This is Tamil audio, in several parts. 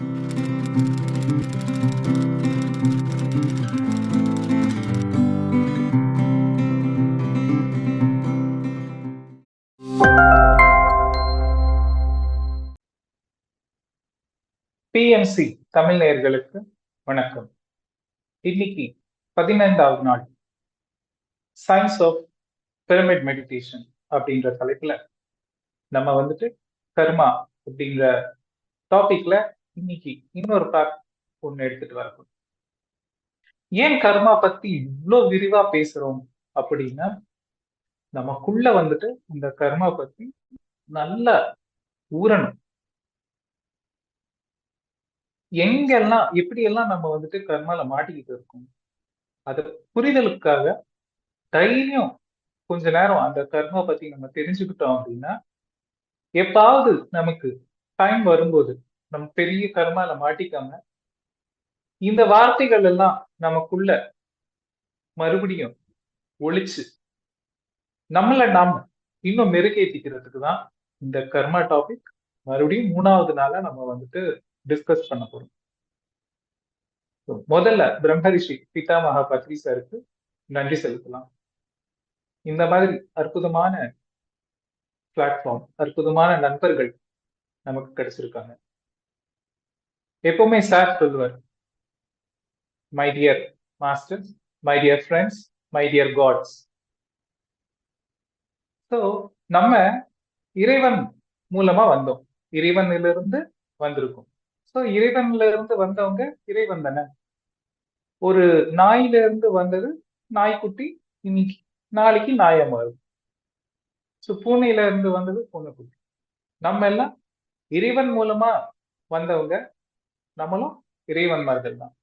பிஎம்சி தமிழ் நேயர்களுக்கு வணக்கம். இன்னைக்கு பதினைந்தாவது நாள். சயின்ஸ் ஆஃப் பிரமிட் மெடிடேஷன் அப்படின்ற தலைப்புல நம்ம வந்துட்டு கர்மா அப்படிங்கிற டாபிக்ல இன்னைக்கு இன்னொரு பார்ட் ஒண்ணு எடுத்துட்டு வரப்போம் ஏன் கர்மா பத்தி இவ்வளோ விரிவா பேசுறோம் அப்படின்னா நமக்குள்ள வந்துட்டு இந்த கர்மா பத்தி நல்ல ஊறணும். எங்கெல்லாம் எப்படியெல்லாம் நம்ம வந்துட்டு கர்மால மாட்டிக்கிட்டு இருக்கோம் அது புரிதலுக்காக தைரியம் கொஞ்ச நேரம் அந்த கர்மா பத்தி நம்ம தெரிஞ்சுக்கிட்டோம் அப்படின்னா எப்பாவது நமக்கு டைம் வரும்போது நம்ம பெரிய கர்மால மாட்டிக்காம இந்த வார்த்தைகள் எல்லாம் நமக்குள்ள மறுபடியும் ஒழிச்சு நம்மள நாம இன்னும் மெருகேற்றிக்கிறதுக்கு தான் இந்த கர்மா டாபிக் மறுபடியும் மூணாவது நாளா நம்ம வந்துட்டு டிஸ்கஸ் பண்ண போறோம். முதல்ல பிரம்மரிஷி பிதாமகா பத்ரி சாருக்கு நன்றி செலுத்தலாம். இந்த மாதிரி அற்புதமான பிளாட்ஃபார்ம் அற்புதமான நண்பர்கள் நமக்கு கிடைச்சிருக்காங்க. எப்பவுமே சார் சொல்லுவார். My dear masters my dear friends my dear gods so நம்ம இறைவன் மூலமா வந்தோம். இறைவனிலிருந்து வந்திருக்கோம். ஸோ இறைவன்ல இருந்து வந்தவங்க இறைவன் தானே? ஒரு நாயில இருந்து வந்தது நாய்க்குட்டி இன்னைக்கு நாளைக்கு நாயா மாறும் ஸோ பூனையில இருந்து வந்தது பூனைக்குட்டி. நம்ம எல்லாம் இறைவன் மூலமா வந்தவங்க நம்மளும் இறைவன்மார்கள் தான்.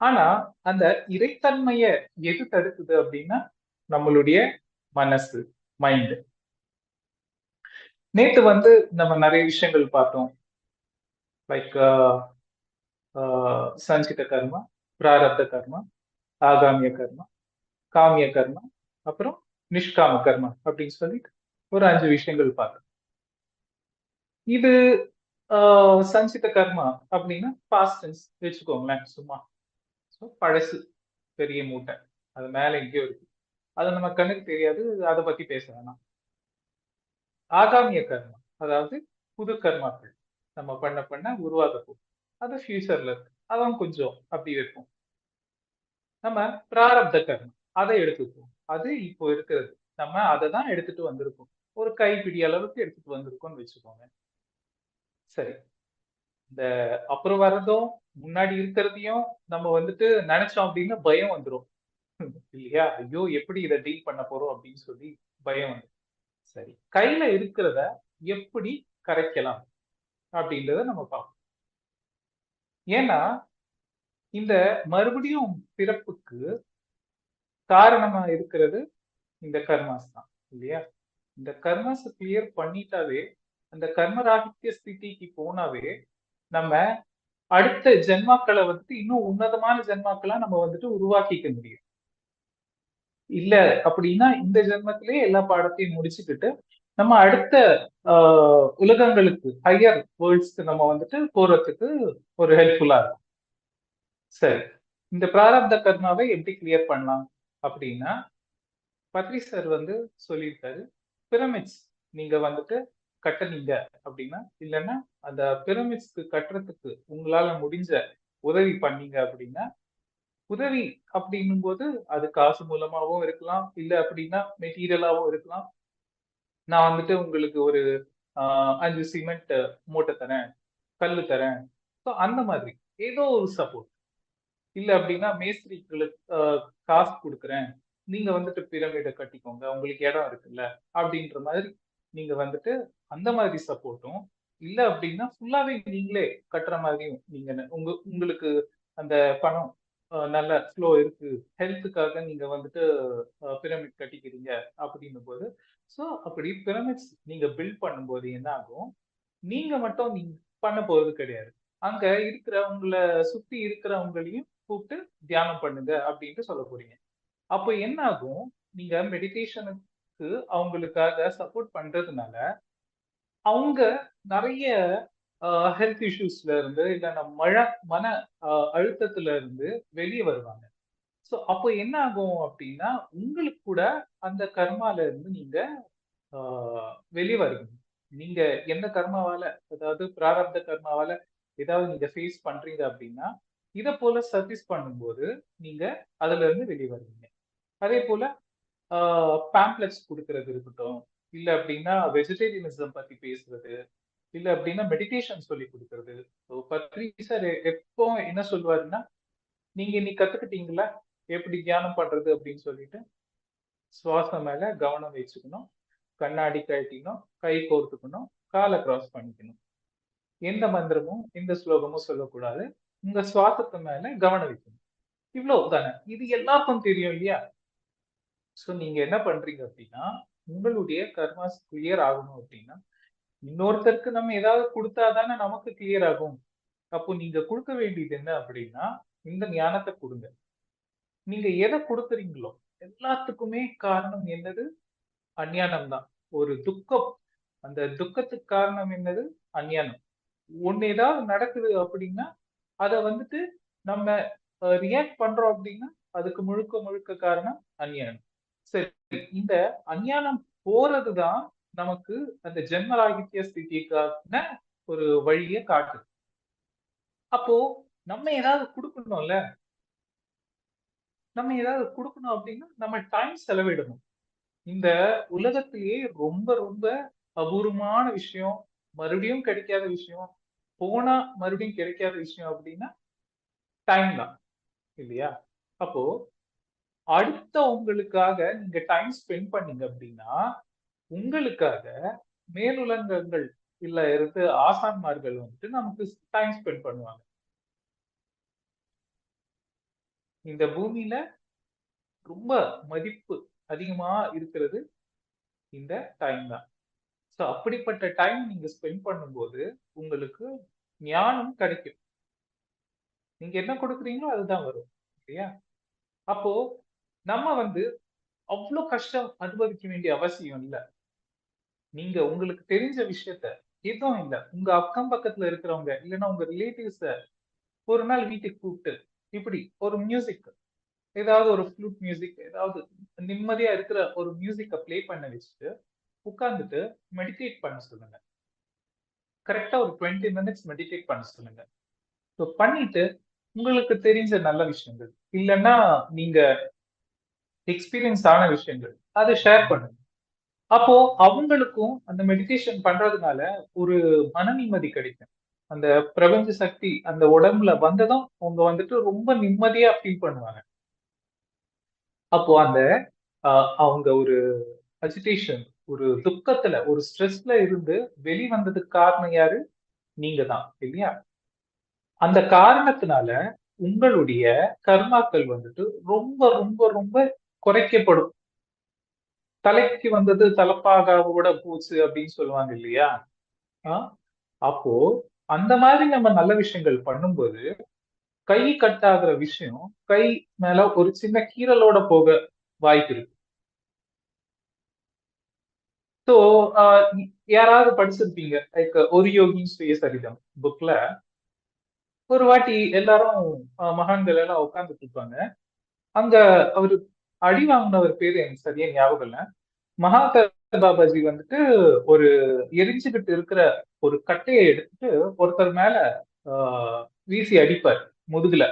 ஆனா அந்த இறைத்தன்மைய எது தடுக்குது அப்படின்னா நம்மளுடைய மனசு மைண்டு நேத்து வந்து நம்ம நிறைய விஷயங்கள் பார்த்தோம். லைக் சஞ்சித கர்மா பிராரப்த கர்மா ஆகாமிய கர்மா காமிய கர்மா அப்புறம் நிஷ்காம கர்மா அப்படின்னு சொல்லிட்டு ஒரு அஞ்சு விஷயங்கள் பார்த்தோம். இது சஞ்சித கர்மா அப்படின்னா பாஸ்டன்ஸ் வச்சுக்கோங்களேன் சும்மா. ஸோ பழசு பெரிய மூட்டை. அது மேல எங்கேயோ இருக்கு. அது நம்ம கண்ணுக்கு தெரியாது அதை பத்தி பேச வேணாம். ஆகாமிய கர்மா அதாவது புது கர்மாக்கள். நம்ம பண்ண பண்ண உருவாக அது ஃபியூச்சர்ல இருக்கு. அதான் கொஞ்சம் அப்படி வைப்போம் நம்ம பிராரப்த கர்மம் அதை எடுத்துப்போம் அது இப்போ இருக்கிறது. நம்ம அதை தான் எடுத்துட்டு வந்திருக்கோம். ஒரு கைப்பிடி அளவுக்கு எடுத்துட்டு வந்திருக்கோம்னு வச்சுக்கோங்க. சரி. இந்த அப்புறம் வர்றதும் முன்னாடி இருக்கிறதையும் நம்ம வந்துட்டு நினைச்சோம் அப்படின்னா பயம் வந்துடும் இல்லையா? ஐயோ எப்படி இதை டீல் பண்ண போறோம் அப்படின்னு சொல்லி பயம் வந்துடும் சரி. கையில இருக்கிறத எப்படி கரைக்கலாம் அப்படின்றத நம்ம பார்ப்போம். ஏன்னா இந்த மறுபடியும் பிறப்புக்கு காரணமா இருக்கிறது இந்த கர்மாஸ் தான் இல்லையா? இந்த கர்மாஸை கிளியர் பண்ணிட்டாவே அந்த கர்மராகித்ய ஸ்திதிக்கு போனாவே நம்ம அடுத்த ஜென்மாக்களை வந்துட்டு இன்னும் உன்னதமான ஜென்மாக்களா நம்ம வந்துட்டு உருவாக்கிக்க முடியும். இல்ல அப்படின்னா இந்த ஜென்மத்திலேயே எல்லா பாடத்தையும் முடிச்சுக்கிட்டு நம்ம அடுத்த உலகங்களுக்கு ஹையர் வேர்ல்ட்ஸ்க்கு நம்ம வந்துட்டு போறதுக்கு ஒரு ஹெல்ப்ஃபுல்லா இருக்கும். சரி. இந்த பிராரப்த கர்மாவை எப்படி கிளியர் பண்ணலாம் அப்படின்னா பத்ரி சார் வந்து சொல்லியிருக்காரு பிரமிட்ஸ் நீங்க வந்துட்டு கட்டனீங்க அப்படின்னா இல்லைன்னா அந்த பிரமிட்ஸ்க்கு கட்டுறதுக்கு உங்களால முடிஞ்ச உதவி பண்ணீங்க அப்படின்னா உதவி அப்படின்னும் போது அது காசு மூலமாகவும் இருக்கலாம். இல்லை அப்படின்னா மெட்டீரியலாகவும் இருக்கலாம். நான் வந்துட்டு உங்களுக்கு ஒரு அஞ்சு சிமெண்ட் மூட்டை தரேன் கல் தரேன். ஸோ அந்த மாதிரி. ஏதோ ஒரு சப்போர்ட் இல்லை அப்படின்னா மேஸ்திரிகளுக்கு காசு கொடுக்குறேன். நீங்க வந்துட்டு பிரமிடை கட்டிக்கோங்க. உங்களுக்கு இடம் இருக்குல்ல அப்படின்ற மாதிரி நீங்க வந்துட்டு அந்த மாதிரி சப்போர்ட்டும் இல்லை அப்படின்னா ஃபுல்லாவே நீங்களே கட்டுற மாதிரியும் நீங்க உங்க உங்களுக்கு அந்த பணம் நல்ல ஃப்ளோ இருக்கு ஹெல்த்துக்காக நீங்க வந்துட்டு பிரமிட் கட்டிக்கிறீங்க அப்படின்னும் போது ஸோ அப்படி பிரமிட்ஸ் நீங்க பில்ட் பண்ணும்போது என்ன ஆகும் நீங்க மட்டும் நீங்க பண்ண போறது கிடையாது. அங்க இருக்கிற உங்களை சுத்தி இருக்கிறவங்களையும் கூப்பிட்டு தியானம் பண்ணுங்க அப்படின்ட்டு சொல்ல போறீங்க. அப்போ என்ன ஆகும் நீங்க மெடிடேஷனுக்கு அவங்களுக்காக சப்போர்ட் பண்றதுனால அவங்க நிறைய ஹெல்த் இஷ்யூஸ்ல இருந்து இல்லைன்னா மழை மன அழுத்தத்துல இருந்து வெளியே வருவாங்க. ஸோ அப்போ என்ன ஆகும் அப்படின்னா உங்களுக்கு கூட அந்த கர்மால இருந்து நீங்க ஆஹ் வெளியே வருவீங்க. நீங்க எந்த கர்மாவால அதாவது பிராரப்த கர்மாவால ஏதாவது நீங்க ஃபேஸ் பண்றீங்க அப்படின்னா இதை போல சர்வீஸ் பண்ணும்போது நீங்க அதுல இருந்து வெளியே வருவீங்க. அதே போல பேம்ப்ளெட்ஸ் கொடுக்கறது இருக்கட்டும். இல்ல அப்படின்னா வெஜிடேரியனிசம் பத்தி பேசுறது. இல்ல அப்படின்னா மெடிடேஷன் சொல்லி கொடுக்கறது. பத்ரி சார் எப்போ என்ன சொல்லுவாருன்னா நீங்க இன்னைக்கு கத்துக்கிட்டீங்களா? எப்படி தியானம் பண்றது? அப்படின்னு சொல்லிட்டு சுவாசம் மேல கவனம் வச்சுக்கணும். கண்ணாடி கழட்டிக்கணும். கை கோர்த்துக்கணும். காலை கிராஸ் பண்ணிக்கணும். எந்த மந்திரமும் எந்த ஸ்லோகமும் சொல்லக்கூடாது. உங்க சுவாசத்து மேல கவனம் வைக்கணும். இவ்வளவு தானே இது எல்லாருக்கும் தெரியும் இல்லையா? ஸோ நீங்க என்ன பண்றீங்க அப்படின்னா உங்களுடைய கர்மாஸ் கிளியர் ஆகணும் அப்படின்னா இன்னொருத்தருக்கு நம்ம ஏதாவது கொடுத்தாதானே நமக்கு கிளியர் ஆகும். அப்போ நீங்க கொடுக்க வேண்டியது என்ன அப்படின்னா இந்த ஞானத்தை கொடுங்க. நீங்க எதை கொடுக்குறீங்களோ எல்லாத்துக்குமே காரணம் என்னது? அஞ்ஞானம் தான் ஒரு துக்கம். அந்த துக்கத்துக்கு காரணம் என்னது? அஞ்ஞானம். ஒன்று ஏதாவது நடக்குது அப்படின்னா அதை வந்துட்டு நம்ம ரியாக்ட் பண்றோம் அப்படின்னா அதுக்கு முழுக்க முழுக்க காரணம் அஞ்ஞானம். சரி இந்த அஞ்ஞானம் போறதுதான் நமக்கு அந்த ஜென்மராகித்ய ஸ்திதிக்கான ஒரு வழியை காட்டுது. அப்போ நம்ம ஏதாவது கொடுக்கணும்ல? நம்ம ஏதாவது கொடுக்கணும் அப்படின்னா நம்ம டைம் செலவிடணும். இந்த உலகத்திலேயே ரொம்ப ரொம்ப அபூர்வமான விஷயம் மறுபடியும் கிடைக்காத விஷயம் போனா மறுபடியும் கிடைக்காத விஷயம் அப்படின்னா டைம் தான் இல்லையா? அப்போ அடுத்த உங்களுக்காக நீங்க டைம் ஸ்பெண்ட் பண்ணீங்க அப்படின்னா உங்களுக்காக மேலுலங்கங்கள் இல்ல இருந்து ஆசான்மார்கள் வந்துட்டு நமக்கு டைம் ஸ்பெண்ட் பண்ணுவாங்க. இந்த பூமியில ரொம்ப மதிப்பு அதிகமா இருக்கிறது இந்த டைம் தான். ஸோ அப்படிப்பட்ட டைம் நீங்க ஸ்பெண்ட் பண்ணும்போது உங்களுக்கு ஞானம் கிடைக்கும். நீங்க என்ன கொடுக்குறீங்களோ அதுதான் வரும் இல்லையா? அப்போ நம்ம வந்து அவ்வளோ கஷ்டம் அனுபவிக்க வேண்டிய அவசியம் இல்லை. நீங்க உங்களுக்கு தெரிஞ்ச விஷயத்த எதுவும் இல்லை. உங்க அக்கம் பக்கத்துல இருக்கிறவங்க இல்லைன்னா உங்க ரிலேட்டிவ்ஸ ஒரு நாள் வீட்டுக்கு கூப்பிட்டு இப்படி ஒரு மியூசிக் ஏதாவது ஒரு ஃப்ளூட் மியூசிக் ஏதாவது நிம்மதியா இருக்கிற ஒரு மியூசிக்கை ப்ளே பண்ண வச்சுட்டு உட்காந்துட்டு மெடிடேட் பண்ண சொல்லுங்க. கரெக்டா ஒரு டுவெண்ட்டி மினிட்ஸ் மெடிடேட் பண்ண சொல்லுங்க. ஸோ பண்ணிட்டு உங்களுக்கு தெரிஞ்ச நல்ல விஷயங்கள். இல்லைன்னா நீங்க எக்ஸ்பீரியன்ஸ் ஆன விஷயங்கள் அதை ஷேர் பண்ணுங்க. அப்போ அவங்களுக்கும் அந்த மெடிடேஷன் பண்றதுனால ஒரு மன நிம்மதி கிடைக்கும். அந்த பிரபஞ்ச சக்தி அந்த உடம்புல வந்ததும் அவங்க வந்துட்டு ரொம்ப நிம்மதியா ஃபீல் பண்ணுவாங்க. அப்போ அந்த அவங்க ஒரு அஜிடேஷன் ஒரு துக்கத்துல ஒரு ஸ்ட்ரெஸ்ல இருந்து வெளிவந்ததுக்கு காரணம் யாரு? நீங்க தான் இல்லையா? அந்த காரணத்தினால உங்களுடைய கர்மாக்கள் வந்துட்டு ரொம்ப ரொம்ப ரொம்ப குறைக்கப்படும். தலைக்கு வந்தது தலப்பாக கூட அப்படின்னு சொல்லுவாங்க இல்லையா? அப்போ அந்த மாதிரி நம்ம நல்ல விஷயங்கள் பண்ணும்போது கை கட்டாகிற விஷயம் கை மேல ஒரு சின்ன கீரலோட போக வாய்ப்பு இருக்கு. ஸோ யாராவது படிச்சிருப்பீங்க? லைக் ஒரு ஸ்ரீ சரிதம் புக்ல ஒரு வாட்டி எல்லாரும் மகான்கள் எல்லாம் உட்கார்ந்துட்டு இருப்பாங்க. அங்க அவரு அடி வாங்கினவர் பேரு எனக்கு சரியா ஞாபகம் இல்லை. மகாதர் பாபாஜி வந்துட்டு ஒரு எரிஞ்சுக்கிட்டு இருக்கிற ஒரு கட்டையை எடுத்துட்டு ஒருத்தர் மேல வீசி அடிப்பார் முதுகுல.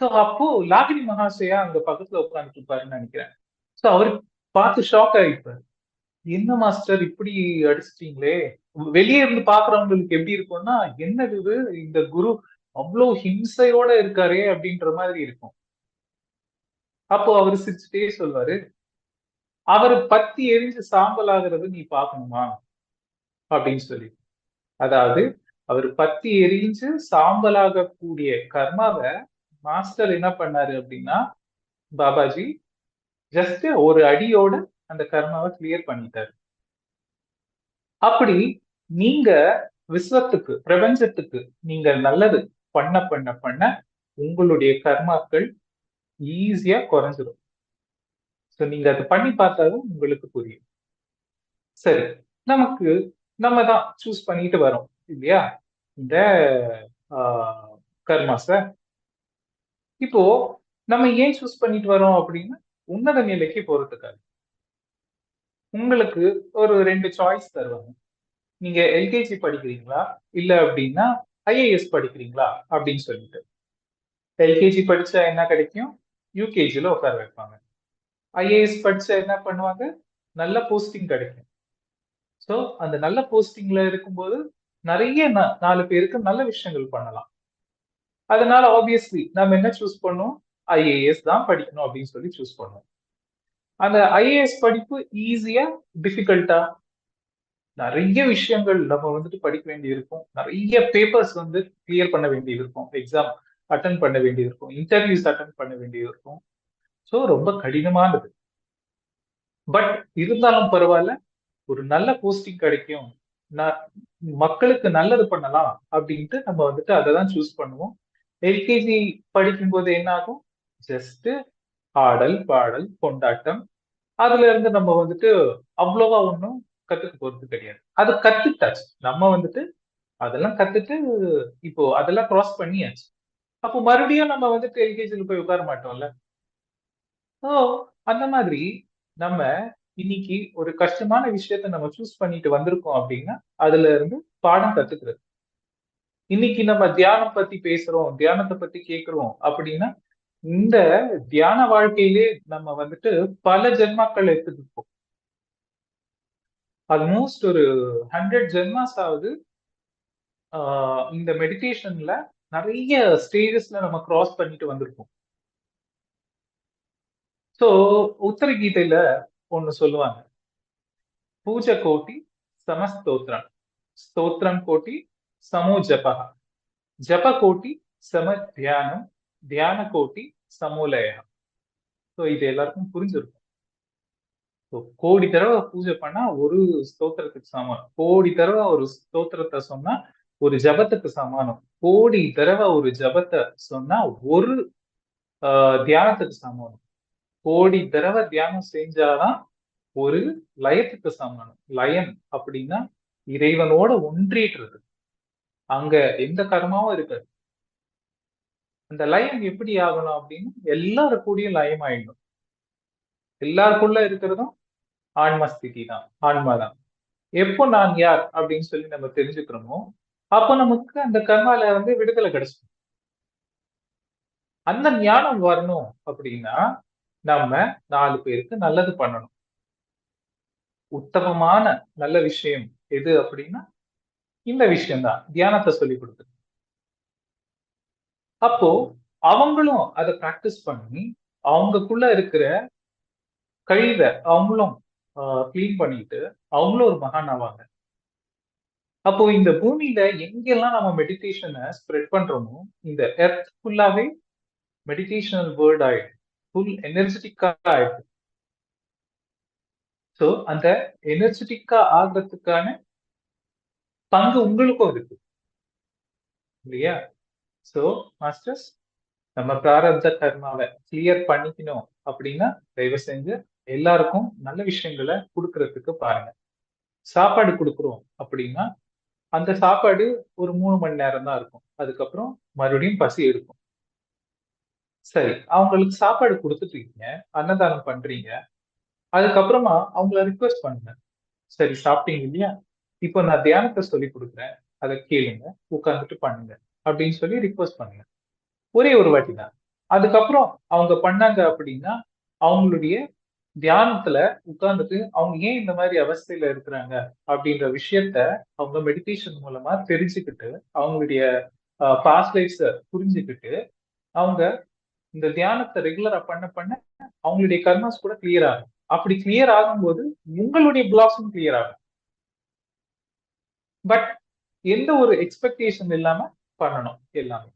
சோ அப்போ லாகினி மகாசயா அங்க பக்கத்துல உட்காந்துட்டு இருப்பாருன்னு நினைக்கிறேன். சோ அவரு பார்த்து ஷாக் ஆயிப்பாரு. என்ன மாஸ்டர் இப்படி அடிச்சிட்டீங்களே? வெளியே இருந்து பாக்குறவங்களுக்கு எப்படி இருக்கும்னா என்னது இது? இந்த குரு அவ்வளவு ஹிம்சையோட இருக்காரே அப்படின்ற மாதிரி இருக்கும். அப்போ அவர் சிரிச்சுட்டே சொல்வாரு அவர் பத்தி எரிஞ்சு சாம்பல் ஆகுறது நீ பாக்கணுமா? அப்படின்னு சொல்லி. அதாவது அவர் பத்தி எரிஞ்சு சாம்பல் ஆகக்கூடிய கர்மாவை மாஸ்டர் என்ன பண்ணாரு அப்படின்னா பாபாஜி ஜஸ்ட் ஒரு அடியோட அந்த கர்மாவை கிளியர் பண்ணிட்டாரு. அப்படி நீங்க விஸ்வத்துக்கு பிரபஞ்சத்துக்கு நீங்க நல்லது பண்ண பண்ண பண்ண உங்களுடைய கர்மாக்கள் ஈஸியா குறைஞ்சிடும் ஸோ நீங்க அதை பண்ணி பார்த்தாலும் உங்களுக்கு புரியும். சரி நமக்கு நம்ம தான் சூஸ் பண்ணிட்டு வரோம் இல்லையா? இந்த கர்மாஸ இப்போ நம்ம ஏன் சூஸ் பண்ணிட்டு வரோம் அப்படின்னா உன்னத நிலைக்கு போறதுக்காக. உங்களுக்கு ஒரு ரெண்டு சாய்ஸ் தருவாங்க. நீங்க எல்கேஜி படிக்கிறீங்களா? இல்ல அப்படின்னா ஐஏஎஸ் படிக்கிறீங்களா? அப்படின்னு சொல்லிட்டு. எல்கேஜி படிச்சா என்ன கிடைக்கும்? யூகேஜியில் உட்கார வைப்பாங்க. ஐஏஎஸ் படிச்ச என்ன பண்ணுவாங்க? நல்ல போஸ்டிங் கிடைக்கும். ஸோ அந்த நல்ல போஸ்டிங்ல இருக்கும்போது நிறைய நாலு பேருக்கு நல்ல விஷயங்கள் பண்ணலாம். அதனால ஆப்வியஸ்லி நம்ம என்ன சூஸ் பண்ணோம் ஐஏஎஸ் தான் படிக்கணும் அப்படின்னு சொல்லி சூஸ் பண்ணோம் அந்த ஐஏஎஸ் படிப்பு ஈஸியா டிஃபிகல்ட்டா நிறைய விஷயங்கள் நம்ம வந்துட்டு படிக்க வேண்டி இருக்கும். நிறைய பேப்பர்ஸ் வந்து கிளியர் பண்ண வேண்டி இருக்கும். எக்ஸாம் அட்டன் பண்ண வேண்டியது இருக்கும் இன்டர்வியூஸ் அட்டன் பண்ண வேண்டியது இருக்கும் ஸோ ரொம்ப கடினமானது. பட் இருந்தாலும் பரவாயில்ல ஒரு நல்ல போஸ்டிங் கிடைக்கும். மக்களுக்கு நல்லது பண்ணலாம் அப்படின்ட்டு நம்ம வந்துட்டு அதை தான் சூஸ் பண்ணுவோம். எல்கேஜி படிக்கும்போது என்ன ஆகும் ஜஸ்ட் ஆடல் பாடல் கொண்டாட்டம். அதுல இருந்து நம்ம வந்துட்டு அவ்வளோவா ஒன்றும் கத்துக்க போறது கிடையாது. அது கத்துட்டாச்சு நம்ம வந்துட்டு அதெல்லாம் கத்துட்டு இப்போ அதெல்லாம் கிராஸ் பண்ணியாச்சு. அப்போ மறுபடியும் நம்ம வந்துட்டு எல்கேஜில போய் உட்கார மாட்டோம்ல? ஓ அந்த மாதிரி நம்ம இன்னைக்கு ஒரு கஷ்டமான விஷயத்த நம்ம சூஸ் பண்ணிட்டு வந்திருக்கோம் அப்படின்னா அதுல இருந்து பாடம் கத்துக்கிறது. இன்னைக்கு நம்ம தியானம் பத்தி பேசுறோம் தியானத்தை பத்தி கேட்கிறோம் அப்படின்னா இந்த தியான வாழ்க்கையிலே நம்ம வந்துட்டு பல ஜென்மாக்கள் எடுத்துருப்போம் ஆல்மோஸ்ட் ஒரு ஹண்ட்ரட் ஜென்மாஸ் ஆகுது இந்த மெடிடேஷன்ல நிறைய ஸ்டேஜஸ்ல நம்ம கிராஸ் பண்ணிட்டு வந்திருக்கோம் ஸோ உத்தர கீதையில ஒண்ணு சொல்லுவாங்க. பூஜை கோட்டி சமஸ்தோத்ரம் ஸ்தோத்ரம் கோட்டி சமோ ஜபா. ஜப கோட்டி சம தியானம். தியான கோட்டி சமூலயம் ஸோ இது எல்லாருக்கும் புரிஞ்சிருக்கும். கோடி தடவை பூஜை பண்ணா ஒரு ஸ்தோத்திரத்துக்கு சமம். கோடி தடவை ஒரு ஸ்தோத்திரத்தை சொன்னா ஒரு ஜபத்துக்கு சமானம். கோடி தடவை ஒரு ஜபத்தை சொன்னா ஒரு தியானத்துக்கு சமானம். கோடி தடவை தியானம் செஞ்சாதான் ஒரு லயத்துக்கு சமானம். லயம் அப்படின்னா இறைவனோட ஒன்றிடுறது அங்க எந்த கர்மாவும் இருக்காது. அந்த லயம் எப்படி ஆகணும் அப்படின்னு எல்லாருக்கூடியும் லயம் ஆயிடும் எல்லாருக்குள்ள இருக்கிறதும் ஆன்மஸ்திதி தான் ஆன்மா தான் எப்போ நான் யார் அப்படின்னு சொல்லி நம்ம தெரிஞ்சுக்கிறோமோ அப்போ நமக்கு அந்த கர்மால வந்து விடுதலை கிடைச்சிடும். அந்த ஞானம் வரணும் அப்படின்னா நம்ம நாலு பேருக்கு நல்லது பண்ணணும். உத்தமமான நல்ல விஷயம் எது அப்படின்னா இந்த விஷயம்தான். தியானத்தை சொல்லி கொடுக்குறது. அப்போ அவங்களும் அதை பிராக்டிஸ் பண்ணி அவங்களுக்குள்ள இருக்கிற கழிவை அவங்களும் கிளீன் பண்ணிட்டு அவங்களும் ஒரு மகான் ஆவாங்க. அப்போ இந்த பூமியில எங்கெல்லாம் நம்ம மெடிடேஷனை ஸ்ப்ரெட் பண்றோமோ இந்த எர்த் ஃபுல்லாவே மெடிடேஷனல் வேர்ட் ஆயிடும். ஃபுல் எனர்ஜெட்டிக்கா ஆயிடும். ஸோ அந்த எனர்ஜெட்டிக்கா ஆகிறதுக்கான பங்கு உங்களுக்கும் இருக்கு. இல்லையா? ஸோ மாஸ்டர்ஸ் நம்ம பிராரப்த கர்மாவை கிளியர் பண்ணிக்கணும் அப்படின்னா தயவு செஞ்சு எல்லாருக்கும் நல்ல விஷயங்களை கொடுக்கறதுக்கு பாருங்க. சாப்பாடு கொடுக்குறோம் அப்படின்னா அந்த சாப்பாடு ஒரு மூணு மணி நேரம் தான் இருக்கும். அதுக்கப்புறம் மறுபடியும் பசி எடுக்கும். சரி அவங்களுக்கு சாப்பாடு கொடுத்துட்டீங்க அன்னதானம் பண்றீங்க. அதுக்கப்புறமா அவங்கள ரிக்வெஸ்ட் பண்ணுங்க. சரி சாப்பிட்டீங்க இல்லையா? இப்போ நான் தியானத்தை சொல்லி கொடுக்குறேன். அதை கேளுங்க உட்காந்துட்டு பண்ணுங்க அப்படின்னு சொல்லி ரிக்வெஸ்ட் பண்ணுங்க. ஒரே ஒரு வாட்டி தான் அதுக்கப்புறம் அவங்க பண்ணாங்க அப்படின்னா அவங்களுடைய தியானத்துல உட்கார்ந்துட்டு அவங்க ஏன் இந்த மாதிரி அவஸ்தையில இருக்கிறாங்க அப்படின்ற விஷயத்த அவங்க மெடிடேஷன் மூலமா தெரிஞ்சுக்கிட்டு அவங்களுடைய பாஸ்ட் லைஃப்ஸ புரிஞ்சுக்கிட்டு அவங்க இந்த தியானத்தை ரெகுலரா பண்ண பண்ண அவங்களுடைய கர்மாஸ் கூட கிளியர் ஆகும். அப்படி கிளியர் ஆகும்போது உங்களுடைய பிளாக்ஸும் கிளியர் ஆகும். பட் எந்த ஒரு எக்ஸ்பெக்டேஷன் இல்லாம பண்ணணும் எல்லாமே.